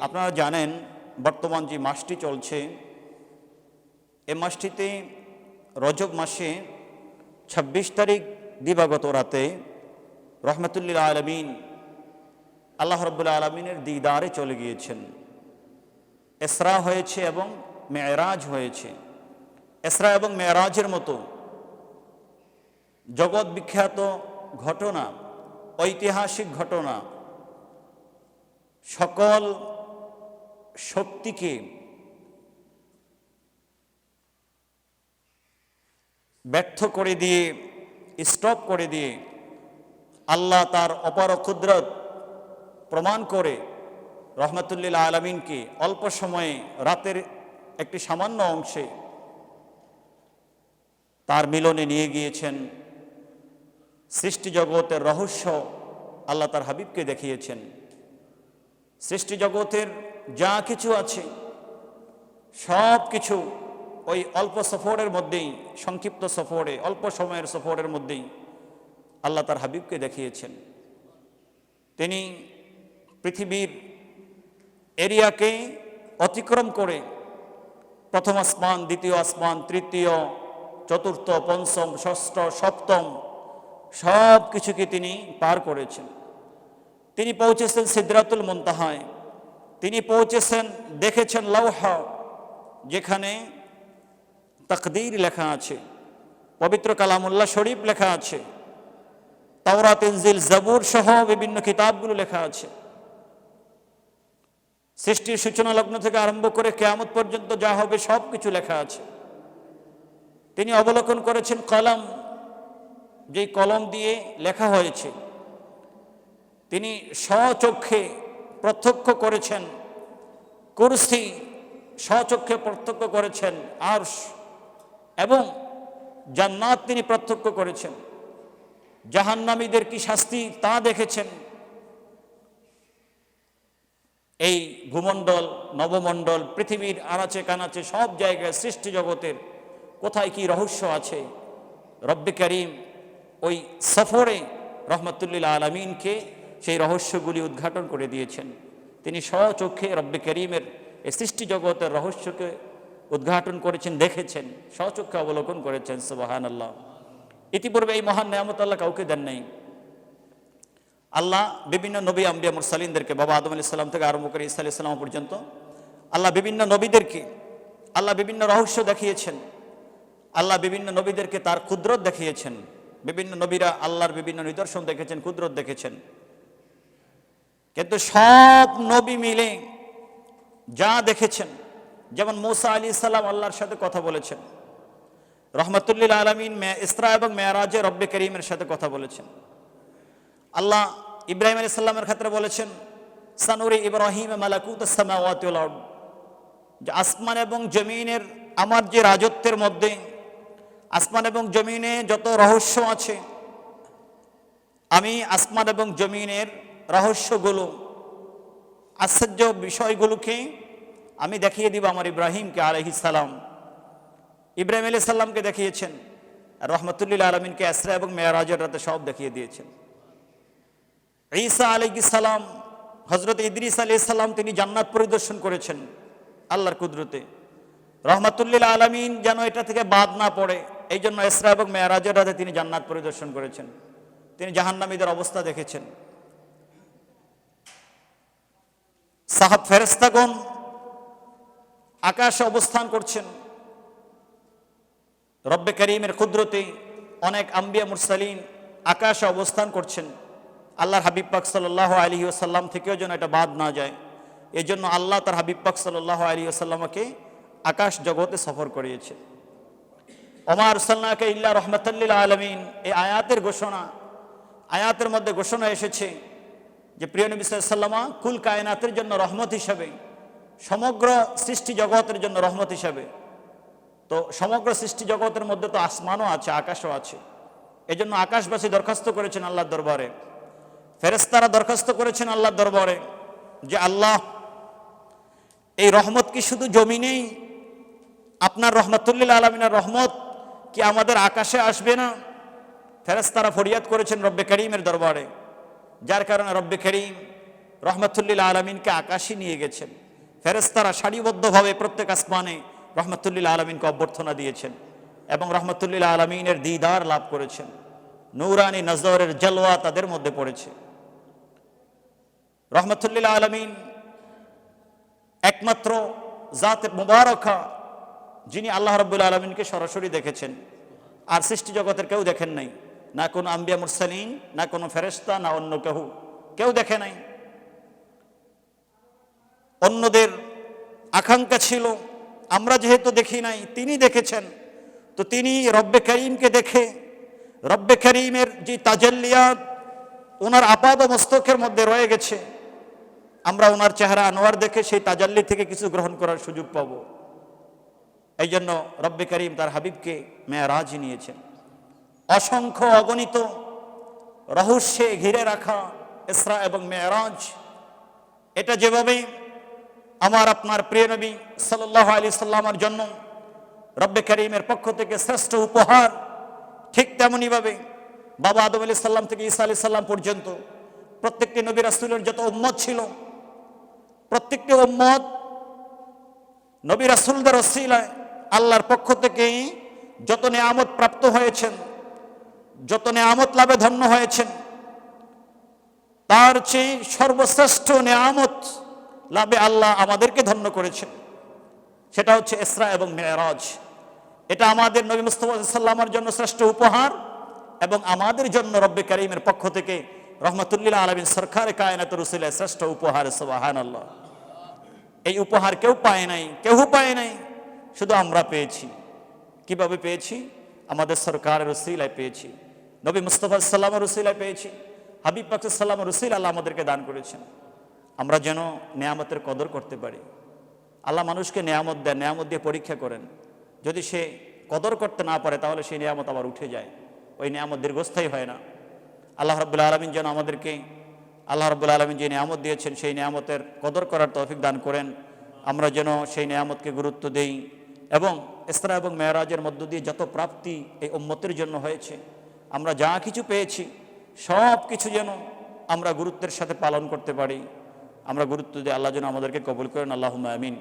আপনারা জানেন, বর্তমান যে মাসটি চলছে, এ মাসটিতে রজব মাসে ২৬ তারিখ দিবাগত রাতে রহমতুল্লিল আলমিন আল্লাহ রব্বুল্লা আলমিনের দিদারে চলে গিয়েছেন। এসরা হয়েছে এবং মেয়রাজ হয়েছে। এসরা এবং মেয়রাজের মতো জগৎ বিখ্যাত ঘটনা, ঐতিহাসিক ঘটনা, সকল শক্তিকে ব্যর্থ করে দিয়ে স্টপ করে দিয়ে আল্লাহ তার অপার ক্ষুদ্রত প্রমাণ করে রহমতুল্লিল আলমিনকে অল্প সময়ে রাতের একটি সামান্য অংশে তার মিলনে নিয়ে গিয়েছেন। সৃষ্টি জগতের রহস্য আল্লাহ তার হাবিবকে দেখিয়েছেন। সৃষ্টি জগতের যা কিছু আছে, সব কিছু ওই অল্প সফরের মধ্যেই, সংক্ষিপ্ত সফরে, অল্প সময়ের সফরের মধ্যেই আল্লাহ তার হাবিবকে দেখিয়েছেন। তিনি পৃথিবীর এরিয়াকে অতিক্রম করে প্রথম আসমান, দ্বিতীয় আসমান, তৃতীয়, চতুর্থ, পঞ্চম, ষষ্ঠ, সপ্তম সব কিছুকে তিনি পার করেছেন। তিনি পৌঁছেছেন সিদ্ধাতুল মুনতাহায়। তিনি পৌঁছেছেন, দেখেছেন লৌহা, যেখানে তকদির লেখা আছে, পবিত্র কালামুল্লাহ শরীফ লেখা আছে তাওরা ইনজিল, জাবুর সহ বিভিন্ন কিতাবগুলো লেখা আছে। সৃষ্টির সূচনা লগ্ন থেকে আরম্ভ করে কেয়ামত পর্যন্ত যা হবে সব কিছু লেখা আছে। তিনি অবলোকন করেছেন কলম, যেই কলম দিয়ে লেখা হয়েছে। তিনি স্বচক্ষে প্রত্যক্ষ করেছেন। কুরসি স্বচক্ষে প্রত্যক্ষ করেছেন, আরশ এবং জান্নাত তিনি প্রত্যক্ষ করেছেন। জাহান্নামীদের কি শাস্তি তা দেখেছেন? এই ভূমণ্ডল, নবমণ্ডল, পৃথিবীর আনাচে কানাচে সব জায়গায় সৃষ্টি জগতের কোথায় কি রহস্য আছে? রব্বে করিম ওই সফরে রহমতুল্লিল আলমিনকে সেই রহস্যগুলি উদ্ঘাটন করে দিয়েছেন। তিনি স্বচক্ষে রব্বে করিমের সৃষ্টি জগতের রহস্যকে উদ্ঘাটন করেছেন, দেখেছেন, স্বচক্ষে অবলোকন করেছেন সুবাহান আল্লাহ ইতিপূর্বে এই মহান নেয়ামত আল্লাহ কাউকে দেন নাই। আল্লাহ বিভিন্ন নবী আম্বিয়া মুরসালিনদেরকে, বাবা আদম আলি সাল্লাম থেকে আরম্ভ করে ইসা আলি সাল্লাম পর্যন্ত, আল্লাহ বিভিন্ন নবীদেরকে, আল্লাহ বিভিন্ন রহস্য দেখিয়েছেন। আল্লাহ বিভিন্ন নবীদেরকে তার ক্ষুদ্রত দেখিয়েছেন। বিভিন্ন নবীরা আল্লাহর বিভিন্ন নিদর্শন দেখেছেন ক্ষুদ্রত দেখেছেন। কিন্তু সব নবী মিলে যা দেখেছেন, যেমন মৌসা আলী সাল্লাম আল্লাহর সাথে কথা বলেছেন, রহমতুল্লিল আলমিন ইসরা এবং মেয়ারাজে রব্বে করিমের সাথে কথা বলেছেন। আল্লাহ ইব্রাহিম আলী সাল্লামের ক্ষেত্রে বলেছেন, সানুরি ইব্রাহিম মালাকুত যে আসমান এবং জমিনের, আমার যে রাজত্বের মধ্যে, আসমান এবং জমিনে যত রহস্য আছে, আমি আসমান এবং জমিনের রহস্যগুলো, আশ্চর্য বিষয়গুলোকে আমি দেখিয়ে দিব আমার ইব্রাহিমকে সালাম। ইব্রাহিম আলী সাল্লামকে দেখিয়েছেন, রহমতুল্লিল আলমিনকে আসরা এবং মেয়ারাজের রাতে সব দেখিয়ে দিয়েছেন। ঈসা আলহি সালাম হজরত ইদ্রিস আলি সাল্লাম তিনি জান্নাত পরিদর্শন করেছেন আল্লাহর কুদরতে। রহমাতুল্লিল আলমিন যেন এটা থেকে বাদ না পড়ে এই জন্য এসরা এবং মেয়ারাজের রাতে তিনি জান্নাত পরিদর্শন করেছেন। তিনি জাহান্নামীদের অবস্থা দেখেছেন। সাহাব ফেরেস্তাগণ আকাশে অবস্থান করছেন। রব্বে করিমের ক্ষুদ্রতে অনেক আম্বিয়া মুরসালিন আকাশে অবস্থান করছেন। আল্লাহর হাবিব পাক সাল্লাহ আলী আসাল্লাম থেকেও যেন এটা বাদ না যায়। এই জন্য আল্লাহ তার হাবিব পাক সাল্লাহ আলী আসাল্লামকে আকাশ জগতে সফর করিয়েছে। ওমার সাল্লাহকে ইল্লা রহমতুল্লিল আলমিন, এই আয়াতের ঘোষণা, আয়াতের মধ্যে ঘোষণা এসেছে যে প্রিয় নবী সাল্লামা কুল কায়নাতের জন্য রহমত হিসাবে, সমগ্র সৃষ্টি জগতের জন্য রহমত হিসাবে। তো সমগ্র সৃষ্টি জগতের মধ্যে তো আসমানও আছে, আকাশও আছে। এজন্য আকাশবাসী দরখাস্ত করেছেন আল্লাহর দরবারে। ফেরেস্তারা দরখাস্ত করেছেন আল্লাহর দরবারে যে, আল্লাহ, এই রহমত কি শুধু জমিনেই আপনার রহমতুল্লিল আলমিনের রহমত কি আমাদের আকাশে আসবে না? ফেরেস্তারা ফরিয়াদ করেছেন রব্বে করিমের দরবারে। যার কারণে রব্বে করিম রহমতুল্লিল আলমিনকে আকাশে নিয়ে গেছেন। ফেরেস্তারা সারিবদ্ধভাবে প্রত্যেক আসমানে রহমতুল্লিল আলমিনকে অভ্যর্থনা দিয়েছেন এবং রহমতুল্লিল আলমিনের দিদার লাভ করেছেন। নৌরানি নজরের জলওয়া তাদের মধ্যে পড়েছে। রহমতুল্লিল আলমিন একমাত্র জাতে মুবারকা যিনি আল্লাহ রব্বুল আলমিনকে সরাসরি দেখেছেন। আর সৃষ্টি জগতের কেউ দেখেন নাই। না কোনো আম্বিয়া মুরসালিন, না কোনো ফেরেস্তা না অন্য কেউ কেউ দেখে নাই। অন্যদের আকাঙ্ক্ষা ছিল, আমরা যেহেতু দেখি নাই, তিনি দেখেছেন। তো তিনি রব্বে করিমকে দেখে, রব্বে করিমের যে তাজাল্লিয়াত, ওনার আপাদ মস্তকের মধ্যে রয়ে গেছে। আমরা ওনার চেহারা আনোয়ার দেখে সেই তাজাল্লি থেকে কিছু গ্রহণ করার সুযোগ পাব। এই জন্য রব্বে করিম তার হাবিবকে মেয়ারাজ নিয়েছেন। অসংখ্য অগণিত রহস্যে ঘিরে রাখা ইসরা এবং মেয়ারাজ। এটা যেভাবে আমার আপনার প্রিয় নবী সাল্লাহ আলি সাল্লামার জন্য রব্বে করিমের পক্ষ থেকে শ্রেষ্ঠ উপহার, ঠিক তেমনইভাবে বাবা আদম আলি সাল্লাম থেকে ঈসা আলি সাল্লাম পর্যন্ত প্রত্যেকটি নবী রাসুলের যত উম্মত ছিল, প্রত্যেকটি উম্মত নবী রাসুলদের রসিলায় আল্লাহর পক্ষ থেকে যত নেয়ামত প্রাপ্ত হয়েছেন যত নেয়ামত লাভে ধন্য হয়েছেন, তার চেয়ে সর্বশ্রেষ্ঠ নেয়ামত লাভে আল্লাহ আমাদেরকে ধন্য করেছেন। সেটা হচ্ছে ইসরা এবং মেয়রাজ এটা আমাদের নবী মুস্তফা সাল্লামের জন্য শ্রেষ্ঠ উপহার এবং আমাদের জন্য রব্বে করিমের পক্ষ থেকে রহমতুল্লিল্লাহ আলমিন সরকার কায়নাত রসুলের শ্রেষ্ঠ উপহার সবাহান আল্লাহ এই উপহার কেউ পায় নাই কেউ পায় নাই, শুধু আমরা পেয়েছি। কীভাবে পেয়েছি? আমাদের সরকারের রসিলায় পেয়েছি। নবী মুস্তফা সাল্লামের রসিলায় পেয়েছি। হাবিব পাক সাল্লাম রসিল আল্লাহ আমাদেরকে দান করেছেন। আমরা যেন নেয়ামতের কদর করতে পারি। আল্লাহ মানুষকে নেয়ামত দেন, নেয়ামত দিয়ে পরীক্ষা করেন। যদি সে কদর করতে না পারে, তাহলে সেই নেয়ামত আবার উঠে যায়। ওই নেয়ামত দীর্ঘস্থায়ী হয় না। আল্লাহ রব্বুল আলমিন যেন আমাদেরকে, আল্লাহ রব্বুল আলমিন যে নিয়ামত দিয়েছেন, সেই নিয়ামতের কদর করার তৌফিক দান করেন। আমরা যেন সেই নিয়ামতকে গুরুত্ব দেই এবং ইসরা এবং মেয়রাজের মধ্য দিয়ে যত প্রাপ্তি এই উম্মতের জন্য হয়েছে আমরা যা কিছু পেয়েছি, সব কিছু যেন আমরা গুরুত্বের সাথে পালন করতে পারি। আমরা গুরুত্ব দিয়ে আল্লাহ যেন আমাদেরকে কবুল করেন। আল্লাহ আমিন।